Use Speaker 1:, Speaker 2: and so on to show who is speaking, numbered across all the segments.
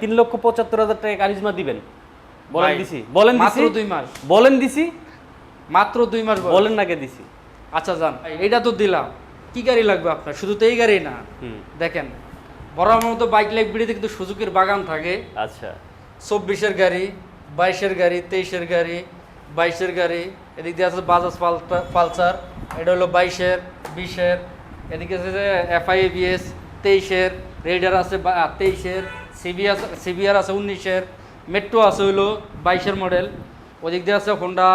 Speaker 1: তিন লক্ষ পঁচাত্তর হাজার টাকা কারিজমা দিবেন। বলেন দিছি। বলেন
Speaker 2: মাত্র
Speaker 1: দিছি?
Speaker 2: দুই মাস।
Speaker 1: বলেন দিছি?
Speaker 2: মাত্র দুই মাস
Speaker 1: বলেন। না কে দিছি।
Speaker 2: আচ্ছা যান। এটা তো দিলাম। কি গাড়ি লাগবে আপনার? শুধু তো এই গাড়ি না। দেখেন বড় মতো বাইক লাইব্রেরিতে কিন্তু সুজুকির বাগান থাকে।
Speaker 1: আচ্ছা।
Speaker 2: চব্বিশের গাড়ি বাইশের গাড়ি তেইশের গাড়ি বাইশের গাড়ি এদিক দিয়ে আছে বাজাজ পালসার এটা হলো বাইশের বিশের এদিকে আছে যে তেইশের রেডার আছে তেইশের সিবিআর সিবিআর আছে উনিশের মেট্রো আছে হইল বাইশের মডেল ওদিক দিয়ে আছে হোন্ডা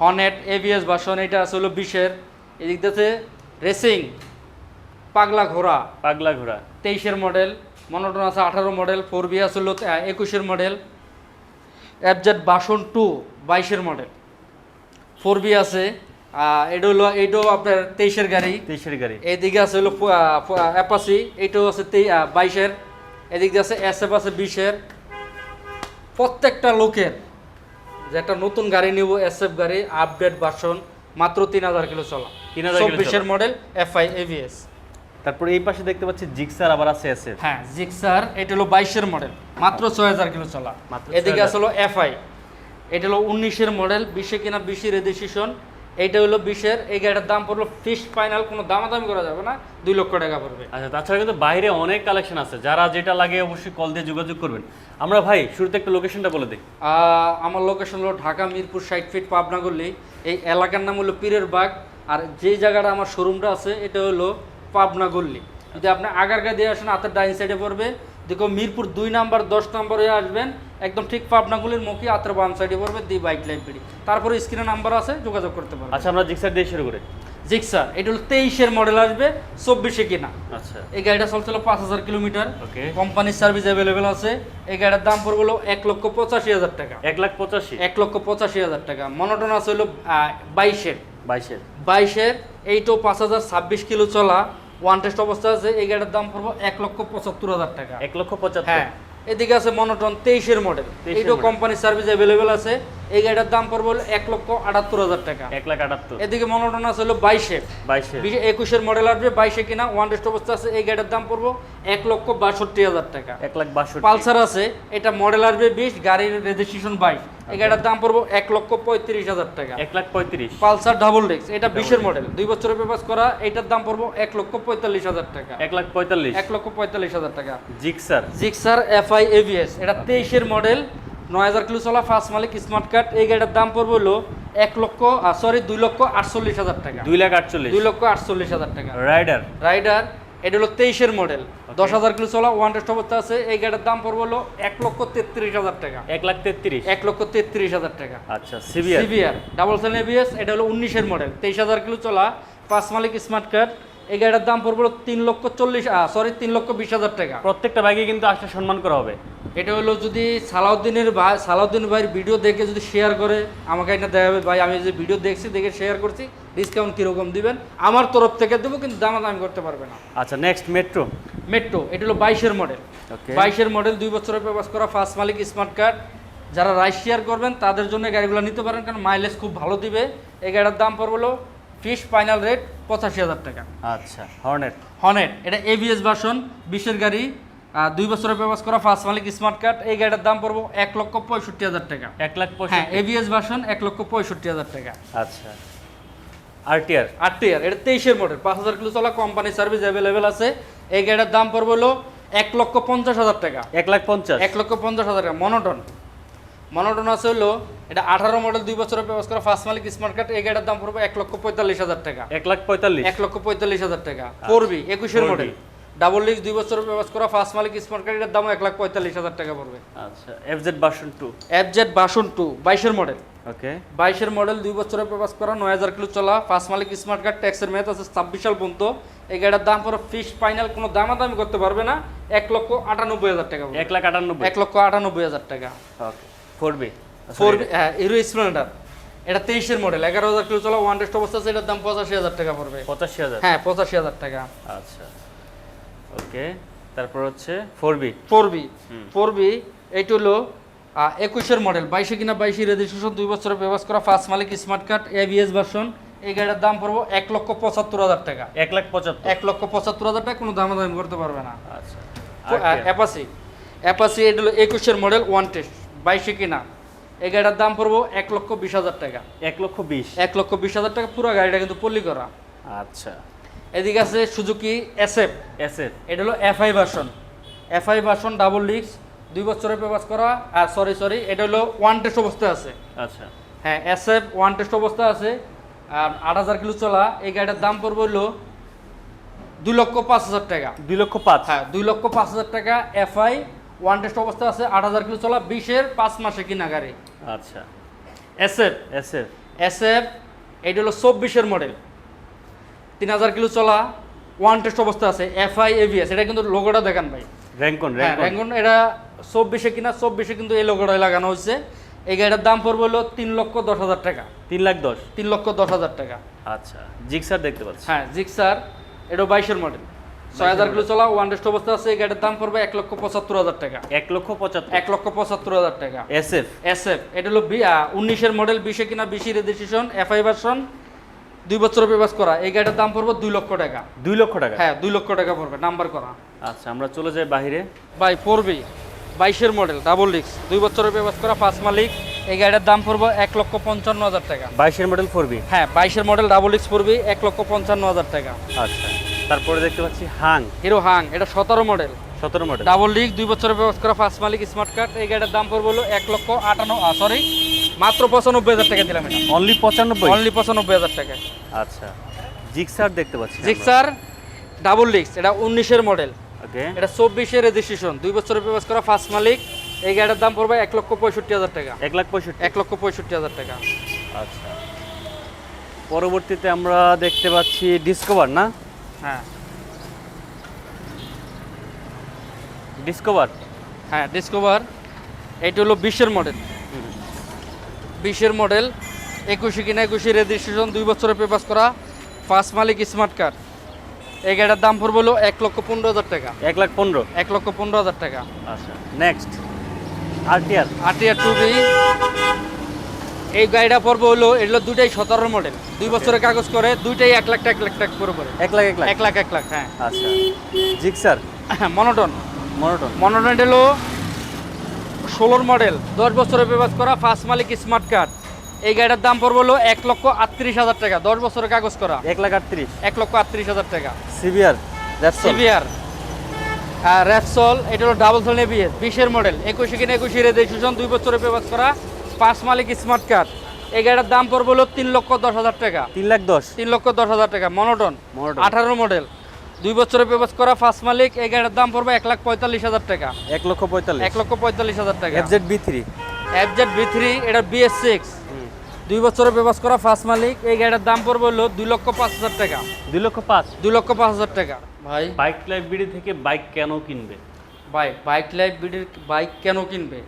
Speaker 2: হনেট এবিএস ভার্সন এটা আছে হলো বিশের এদিক দিয়ে আছে রেসিং পাগলা ঘোড়া
Speaker 1: পাগলা ঘোড়া।
Speaker 2: তেইশের মডেল মনোটন আছে আঠারো মডেল ফোর বি আছে হলো একুশের মডেল অ্যাবজেট বাসন টু বাইশের মডেল। ফোর বি আছে এটা হলো এইটাও আপনার তেইশের গাড়ি।
Speaker 1: তেইশের গাড়ি।
Speaker 2: এইদিকে আছে হলো অ্যাপাসি এইটাও আছে বাইশের। এদিক দিয়ে আছে এস এফ আছে বিশের। প্রত্যেকটা লোকের যেটা নতুন গাড়ি নিব এস এফ গাড়ি আপডেট বাসন মাত্র তিন হাজার কিলো চলা।
Speaker 1: 3000 কিলো চলা।
Speaker 2: চব্বিশের মডেল এফআই এভিএস
Speaker 1: তারপরে এই পাশে দেখতে পাচ্ছি জিক্সার আবার আছে এস এফ
Speaker 2: হ্যাঁ জিক্সার এটা হলো বাইশের মডেল মাত্র ছয় হাজার কিলো চলা। এদিকে আছে হলো এফআই এটা হলো উনিশের মডেল বিশে কিনা বিশের রেজিস্ট্রেশন এইটা হলো বিশের এই গাড়িটার দাম পড়ল ফিক্স ফাইনাল কোনো দামাদামি করা যাবে না দুই লক্ষ টাকা পড়বে।
Speaker 1: আচ্ছা তাছাড়া কিন্তু বাইরে অনেক কালেকশন আছে যারা যেটা লাগে অবশ্যই কল দিয়ে যোগাযোগ করবেন। আমরা ভাই শুরুতে একটা লোকেশনটা বলে দিই।
Speaker 2: আমার লোকেশন হলো ঢাকা মিরপুর ষাট ফিট পাবনা গল্লি এই এলাকার নাম হলো পীরের বাগ। আর যে জায়গাটা আমার শোরুমটা আছে এটা হলো পাবনা গল্লি যদি আপনি আগারগা দিয়ে আসেন হাতের ডাইন সাইডে পড়বে। দেখো মিরপুর দুই নাম্বার দশ নাম্বার হয়ে আসবেন একদম ঠিক পাবনাগুলির মুখে হাতের বাম সাইডে পড়বে দি বাইক লাইব্রেরি তারপরে স্ক্রিনে নাম্বার আছে যোগাযোগ করতে পারবেন।
Speaker 1: আচ্ছা আমরা জিক্সার দিয়ে শুরু করে।
Speaker 2: জিক্সার এটা হলো তেইশের মডেল আসবে চব্বিশে কিনা।
Speaker 1: আচ্ছা।
Speaker 2: এই গাড়িটা চলছিল পাঁচ হাজার কিলোমিটার. কোম্পানির সার্ভিস অ্যাভেলেবেল আছে। এই গাড়ির দাম পড়বে হলো এক লক্ষ পঁচাশি হাজার টাকা।
Speaker 1: এক লাখ পঁচাশি?
Speaker 2: এক লক্ষ পঁচাশি হাজার টাকা। মনোটন আছে হলো বাইশের।
Speaker 1: বাইশের।
Speaker 2: বাইশের এইটো পাঁচ হাজার ছাব্বিশ কিলো চলা। ওয়ান টেস্ট অবস্থা আছে এই গাড়ির দাম পড়ব এক লক্ষ পঁচাত্তর হাজার টাকা।
Speaker 1: এক লক্ষ পঁচাত্তর।
Speaker 2: হ্যাঁ এদিকে আছে মনোটন তেইশের মডেল
Speaker 1: 23 এর
Speaker 2: এইটো
Speaker 1: model।
Speaker 2: কোম্পানির সার্ভিস অ্যাভেলেবেল আছে এই গাড়ির দাম পড়বে হলো এক লক্ষ আটাত্তর হাজার টাকা।
Speaker 1: এক লাখ আটাত্তর।
Speaker 2: এদিকে মনোটন আছে হলো বাইশের বিশ একুশের মডেল আসবে বাইশে কিনা ওয়ান টেস্ট অবস্থা আছে এই গাড়ির দাম পড়ব এক লক্ষ বাষট্টি হাজার টাকা।
Speaker 1: এক লাখ বাষট্টি।
Speaker 2: পালসার আছে এটা মডেল আসবে বিশ গাড়ির রেজিস্ট্রেশন বাইশ। এই গাড়ির দাম পড়ব এক লক্ষ পঁয়ত্রিশ হাজার টাকা।
Speaker 1: এক লাখ পঁয়ত্রিশ।
Speaker 2: পালসার ডাবল ডিস্ক এটা বিশের মডেল দুই বছরের পেপাস করা এটার দাম পড়ব এক লক্ষ পঁয়তাল্লিশ হাজার টাকা।
Speaker 1: এক লাখ পঁয়তাল্লিশ।
Speaker 2: এক লক্ষ পঁয়তাল্লিশ হাজার টাকা।
Speaker 1: জিক্সার
Speaker 2: জিক্সার এফআই এভিএস এটা তেইশের মডেল নয় হাজার কিলো চলা ফার্স্ট মালিক স্মার্ট কার্ড এই গাড়ির দাম পড়বে হলো এক লক্ষ সরি দুই লক্ষ আটচল্লিশ হাজার টাকা।
Speaker 1: দুই লাখ আটচল্লিশ।
Speaker 2: দুই লক্ষ আটচল্লিশ হাজার টাকা।
Speaker 1: রাইডার
Speaker 2: রাইডার এটা হলো তেইশের মডেল দশ হাজার কিলো চলা ওয়ান টেস্ট অবস্থা আছে। এই গাড়ির দাম পড়বে হলো এক লক্ষ তেত্রিশ হাজার টাকা।
Speaker 1: এক লাখ তেত্রিশ?
Speaker 2: এক লক্ষ তেত্রিশ হাজার টাকা।
Speaker 1: আচ্ছা CBR
Speaker 2: CBR double seven ABS এটা হলো উনিশের মডেল তেইশ হাজার কিলো চলা পাঁচ মালিক স্মার্ট কার্ড এই গাড়ির দাম পড়বে তিন লক্ষ চল্লিশ সরি তিন লক্ষ বিশ হাজার টাকা।
Speaker 1: প্রত্যেকটা বাইকে কিন্তু আসলে সম্মান করা হবে।
Speaker 2: এটা হলো যদি সালাউদ্দিনের ভাই সালাউদ্দিন ভাইয়ের ভিডিও দেখে যদি শেয়ার করে আমাকে এটা দেওয়া হবে ভাই আমি যে ভিডিও দেখছি দেখে শেয়ার করছি ডিসকাউন্ট কীরকম দিবেন? আমার তরফ থেকে দেবো কিন্তু দামাদামি করতে পারবে না।
Speaker 1: আচ্ছা নেক্সট মেট্রো
Speaker 2: মেট্রো এটা হলো বাইশের মডেল বাইশের মডেল দুই বছরের পেপাস করা ফার্স্ট মালিক স্মার্ট কার্ড যারা রাইস শেয়ার করবেন তাদের জন্য গাড়িগুলো নিতে পারেন কারণ মাইলেজ খুব ভালো দিবে। এই গাড়ির দাম পড়বে ফিস ফাইনাল রেট পঁচাশি হাজার টাকা।
Speaker 1: আচ্ছা হর্নেট।
Speaker 2: হনেট এটা এবিএস ভার্সন বিশের গাড়ি দুই বছরের পেপাস করা ফার্স্ট মালিক স্মার্ট কার্ড এই গাড়ির দাম পড়ব এক লক্ষ পঁয়ষট্টি হাজার টাকা।
Speaker 1: এক লাখ
Speaker 2: হ্যাঁ এবিএস ভার্সন এক লক্ষ পঁয়ষট্টি হাজার টাকা।
Speaker 1: আচ্ছা। আরটিআর
Speaker 2: ইয়ার এটা তেইশের মডেল পাঁচ হাজার কিলো চলা কোম্পানি সার্ভিস অ্যাভেলেবেল আছে। এই গাড়ির দাম পড়বে হলো এক লক্ষ পঞ্চাশ হাজার টাকা।
Speaker 1: এক লাখ পঞ্চাশ।
Speaker 2: এক লক্ষ পঞ্চাশ হাজার টাকা মনোটন মনোটন আছে হলো এটা আঠারো মডেল দুই বছরের ব্যবস্থা করা ফার্স্ট মালিক স্মার্ট কার্ড এই গাড়ির দাম পড়বে এক লক্ষ পঁয়তাল্লিশ হাজার টাকা।
Speaker 1: এক লাখ পঁয়তাল্লিশ।
Speaker 2: এক লক্ষ পঁয়তাল্লিশ হাজার টাকা। পড়বি একুশের মডেল ডাবল লিক্স দুই বছরের ব্যবস্থা করা ফার্স্ট মালিক স্মার্ট কার্ডের দাম এক লাখ পঁয়তাল্লিশ হাজার টাকা পড়বে।
Speaker 1: আচ্ছা FZ version two
Speaker 2: FZ version two বাইশের মডেল
Speaker 1: ওকে
Speaker 2: বাইশের মডেল দুই বছরের প্রবাস করা নয় হাজার কিলো চলা ফার্স্ট মালিক স্মার্ট কার্ড ট্যাক্সের মেয়াদ আছে ছাব্বিশ সাল পর্যন্ত। এই গাড়ির দাম পরে ফিক্স ফাইনাল কোনো দামাদামি করতে পারবে না। এক লক্ষ আটানব্বই হাজার টাকা
Speaker 1: এক লাখ আটানব্বই।
Speaker 2: এক লক্ষ আটানব্বই হাজার টাকা।
Speaker 1: Okay four B.
Speaker 2: ফোর হ্যাঁ হিরো স্প্লেন্ডার। এটা তেইশের মডেল এগারো হাজার কিলো চলা ওয়ান টেস্ট অবস্থা আছে এটার দাম পঁচাশি হাজার টাকা পড়বে।
Speaker 1: পঁচাশি হাজার?
Speaker 2: হ্যাঁ পঁচাশি হাজার টাকা।
Speaker 1: আচ্ছা ওকে তারপর হচ্ছে four B.
Speaker 2: Four B. Four B এইটা হলো একুশের মডেল বাইশে কিনা বাইশে রেজিস্ট্রেশন দুই বছরের ব্যবহার করা ফার্স্ট মালিক স্মার্ট কার্ড এবিএস ভার্সন এই গাড়ির দাম পড়ব এক লক্ষ পঁচাত্তর হাজার টাকা।
Speaker 1: এক লাখ পঁচাত্তর।
Speaker 2: এক লক্ষ পঁচাত্তর হাজার টাকা কোনো দামাদামি করতে পারবে না।
Speaker 1: আচ্ছা
Speaker 2: অ্যাপাসি অ্যাপাসি এটা হলো একুশের মডেল ওয়ান টেস্ট বাইশে কিনা। এই গাড়িটার দাম পড়ব এক লক্ষ বিশ হাজার টাকা।
Speaker 1: এক লক্ষ বিশ।
Speaker 2: এক লক্ষ বিশ হাজার টাকা পুরো গাড়িটা কিন্তু পল্লি করা।
Speaker 1: আচ্ছা।
Speaker 2: এদিকে আছে সুজুকি এসএফ।
Speaker 1: এস এফ
Speaker 2: এটা হলো FI version. FI version double disc দুই বছরের পেপাস করা। আর সরি সরি এটা হলো ওয়ান টেস্ট অবস্থায় আছে।
Speaker 1: আচ্ছা।
Speaker 2: হ্যাঁ এসএফ ওয়ান টেস্ট অবস্থা আছে। আর আট হাজার কিলো চলা এই গাড়িটার দাম পড়বে হলো দুই লক্ষ পাঁচ হাজার টাকা।
Speaker 1: দুই লক্ষ পাঁচ।
Speaker 2: হ্যাঁ দুই লক্ষ পাঁচ হাজার টাকা এফআই ওয়ান টেস্ট অবস্থা আছে আট হাজার কিলো চলা বিশের পাঁচ মাসে কিনা গাড়ি।
Speaker 1: আচ্ছা।
Speaker 2: এসএফ
Speaker 1: এস এফ
Speaker 2: এসএফ এটা হলো চব্বিশের মডেল তিন হাজার কিলো চলা ওয়ান টেস্ট অবস্থা আছে এফআই এভিএস এটা কিন্তু লোগোটা দেখান ভাই।
Speaker 1: র্যাঙ্কন র্যাঙ্কন
Speaker 2: এটা চব্বিশে কিনা চব্বিশে কিন্তু এই লোগোটা লাগানো হয়েছে। এই গাড়িটার দাম পড়বে হলো তিন লক্ষ দশ হাজার টাকা।
Speaker 1: তিন লাখ দশ?
Speaker 2: তিন লক্ষ দশ হাজার টাকা।
Speaker 1: আচ্ছা জিক্সার দেখতে পাচ্ছি।
Speaker 2: হ্যাঁ জিক্সার এটা বাইশের মডেল ছয় হাজার কিলো চলা ওয়ান টেস্ট অবস্থা আছে এই গাড়ির দাম পড়বে এক লক্ষ পঁচাত্তর হাজার টাকা।
Speaker 1: এক লক্ষ পঁচাত্তর।
Speaker 2: এক লক্ষ পঁচাত্তর হাজার টাকা।
Speaker 1: এস এফ
Speaker 2: এসএফ এটা হলো উনিশের মডেল বিশে কিনা বিশি রেজিস্ট্রেশন এফআই ভার্সন দুই বছর পেপাস করা। এই গাড়িটার দাম পড়বে দুই লক্ষ টাকা।
Speaker 1: দুই লক্ষ টাকা?
Speaker 2: হ্যাঁ দুই লক্ষ টাকা পড়বে নাম্বার করা।
Speaker 1: আচ্ছা আমরা চলে যাই বাইরে।
Speaker 2: বাই পড়বে বাইশের মডেল ডাবল ডিক্স দুই বছরের পেপাস করা পাঁচ মালিক। এই গাড়িটার দাম পড়বে এক লক্ষ পঞ্চান্ন হাজার টাকা।
Speaker 1: বাইশের মডেল ফোর বি
Speaker 2: হ্যাঁ বাইশের মডেল ডাবল এক্স পড়বি এক লক্ষ পঞ্চান্ন হাজার টাকা।
Speaker 1: আচ্ছা তারপরে দেখতে পাচ্ছি হাং।
Speaker 2: হিরো হাং এটা সতেরো মডেল
Speaker 1: সতেরো মডেল
Speaker 2: ডাবল ডিক দুই বছরের ব্যবস্থা করা ফার্স্ট মালিক স্মার্ট কার্ড এই গাড়ির দাম পড়বে হলো এক লক্ষ আটান্ন সরি মাত্র পঁচানব্বই হাজার টাকা দিলাম এটা।
Speaker 1: অনলি পঁচানব্বই?
Speaker 2: অনলি পঁচানব্বই হাজার টাকা
Speaker 1: আচ্ছা জিক্সার দেখতে পাচ্ছি।
Speaker 2: জিক্সার ডাবল ডিক্স এটা উনিশের মডেল
Speaker 1: ওকে
Speaker 2: এটা চব্বিশের রেজিস্ট্রেশন দুই বছরের ব্যবস্থা করা ফার্স্ট মালিক। এই গাড়ির দাম পড়বে এক লক্ষ পঁয়ষট্টি হাজার টাকা।
Speaker 1: এক লাখ পঁয়ষট্টি।
Speaker 2: এক লক্ষ পঁয়ষট্টি হাজার টাকা।
Speaker 1: আচ্ছা। পরবর্তীতে আমরা দেখতে পাচ্ছি ডিসকভার না?
Speaker 2: হ্যাঁ।
Speaker 1: ডিসকভার
Speaker 2: হ্যাঁ ডিসকভার এইটা হলো বিশের মডেল বিশের মডেল একুশে কিনা একুশে রেজিস্ট্রেশন দুই বছরের পেপাস করা ফার্স্ট মালিক স্মার্ট কার্ড এই গাড়িটার দাম পড়বে হলো এক লক্ষ পনেরো হাজার টাকা।
Speaker 1: এক লাখ পনেরো।
Speaker 2: এক লক্ষ পনেরো হাজার টাকা।
Speaker 1: আচ্ছা next RTR.
Speaker 2: RTR two B এই গাড়িটা পড়বে হলো এগুলো দুটাই সতেরো মডেল দুই বছরের কাগজ করে দুইটাই এক লাখ এক লাখ টাকা করে পড়ে।
Speaker 1: এক লাখ এক লাখ?
Speaker 2: এক লাখ এক লাখ হ্যাঁ।
Speaker 1: আচ্ছা। জিক্সার?
Speaker 2: মনোটন।
Speaker 1: মনোটন।
Speaker 2: মনোটন হলো ষোলোর মডেল দশ বছরের পেপাস করা ফার্স্ট মালিক স্মার্ট কার্ড এই গাড়িটার দাম পড়বে হলো এক লক্ষ আটত্রিশ হাজার টাকা। দশ বছরের কাগজ করা।
Speaker 1: এক লাখ আটত্রিশ।
Speaker 2: এক লক্ষ আটত্রিশ হাজার টাকা।
Speaker 1: সিভিআর?
Speaker 2: সিভিআর। র্যাপসল এটা হলো ডাবল সেল এবিএস বিশের মডেল একুশে কিনা একুশে রেজিস্ট্রেশন দুই বছরের পেপাস করা পাঁচ মালিক স্মার্ট কার্ড এই গাড়িটার দাম পড়বে হলো তিন লক্ষ দশ হাজার টাকা।
Speaker 1: তিন লাখ দশ?
Speaker 2: তিন লক্ষ দশ হাজার টাকা মনোটন। আঠারো মডেল দুই বছরের পেপাস করা ফার্স্ট মালিক এই গাড়ির দাম পড়বে এক লাখ পঁয়তাল্লিশ হাজার টাকা।
Speaker 1: এক লক্ষ পঁয়তাল্লিশ।
Speaker 2: এক লক্ষ পঁয়তাল্লিশ হাজার টাকা।
Speaker 1: FZ B three
Speaker 2: FZ B three এটা বিএস সিক্স দুই বছরের পেপাস করা ফার্স্ট মালিক এই গাড়ির দাম পড়বে হলো দুই লক্ষ পাঁচ হাজার টাকা।
Speaker 1: দুই লক্ষ পাঁচ?
Speaker 2: দুই লক্ষ পাঁচ হাজার টাকা। ভাই।
Speaker 1: বাইক লাইফ বিডি থেকে বাইক কেন কিনবে?
Speaker 2: ভাই বাইক লাইফ বিডির বাইক কেন কিনবে?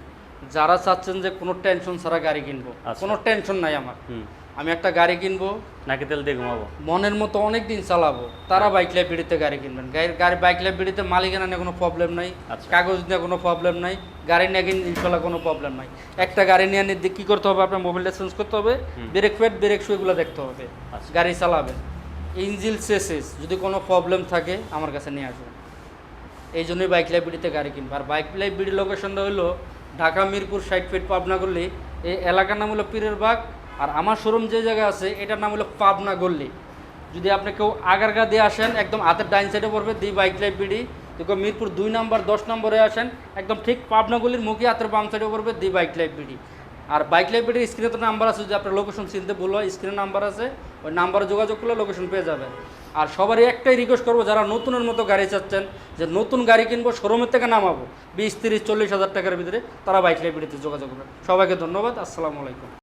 Speaker 2: যারা চাচ্ছেন যে কোনো টেনশন ছাড়া গাড়ি কিনবো।
Speaker 1: আচ্ছা।
Speaker 2: কোনো টেনশন নাই আমার।
Speaker 1: হুম।
Speaker 2: আমি একটা গাড়ি কিনবো
Speaker 1: নাকি তেল দিয়ে ঘুমাবো?
Speaker 2: মনের মতো অনেক দিন চালাবো। তারা বাইক লাইফ বিডিতে গাড়ি কিনবেন। গাড়ি গাড়ি বাইক লাইফ বিডিতে মালিকানা নিয়ে কোনো প্রবলেম নাই
Speaker 1: আচ্ছা।
Speaker 2: কাগজ নিয়ে কোনো প্রবলেম নাই গাড়ি নিয়ে কিনে ইনশাল্লাহ কোনো প্রবলেম নাই। একটা গাড়ি নিয়ে নিয়ে কী করতে হবে? আপনার মোবাইলটা চেঞ্জ করতে হবে। ব্রেক ফেট ব্রেক শু এগুলো দেখতে হবে।
Speaker 1: আচ্ছা।
Speaker 2: গাড়ি চালাবেন। ইঞ্জিল সেসেস যদি কোনো প্রবলেম থাকে আমার কাছে নিয়ে আসবেন। এই জন্যই বাইক লাইব্রেরিতে গাড়ি কিনবো। আর বাইক লাইব্রেরি লোকেশনটা হলো ঢাকা মিরপুর সাইড ফিট পাবনা গল্লি এই এলাকার নাম হলো পীরের বাগ আর আমার শোরুম যে জায়গায় আছে, এটার নাম হলো পাবনা গল্লি যদি আপনি কেউ আগারগা দিয়ে আসেন, একদম হাতের ডাইন সাইডে পড়বে, দি বাইক লাইব্রেরি দেখো মিরপুর দুই নাম্বার, দশ নম্বরে আসেন, একদম ঠিক পাবনা গলির মুখে হাতের বাম সাইডে পড়বে, দি বাইক লাইব্রেরি আর বাইক লাইফ লাইব্রেরির স্ক্রিনে তো নাম্বার আছে, যদি আপনার লোকেশন চিনতে বলল স্ক্রিনে নাম্বার আছে, ওই নাম্বারে যোগাযোগ করলে লোকেশন পেয়ে যাবেন। আর সবারই একটাই রিকোয়েস্ট করব, যারা নতুনের মতো গাড়ি চাচ্ছেন, যে নতুন গাড়ি কিনবো শোরুমের থেকে নামাবো, বিশ, তিরিশ, চল্লিশ হাজার টাকার ভিতরে, তারা বাইক লাইব্রেরিতে যোগাযোগ করবেন সবাইকে ধন্যবাদ, আসসালামু আলাইকুম।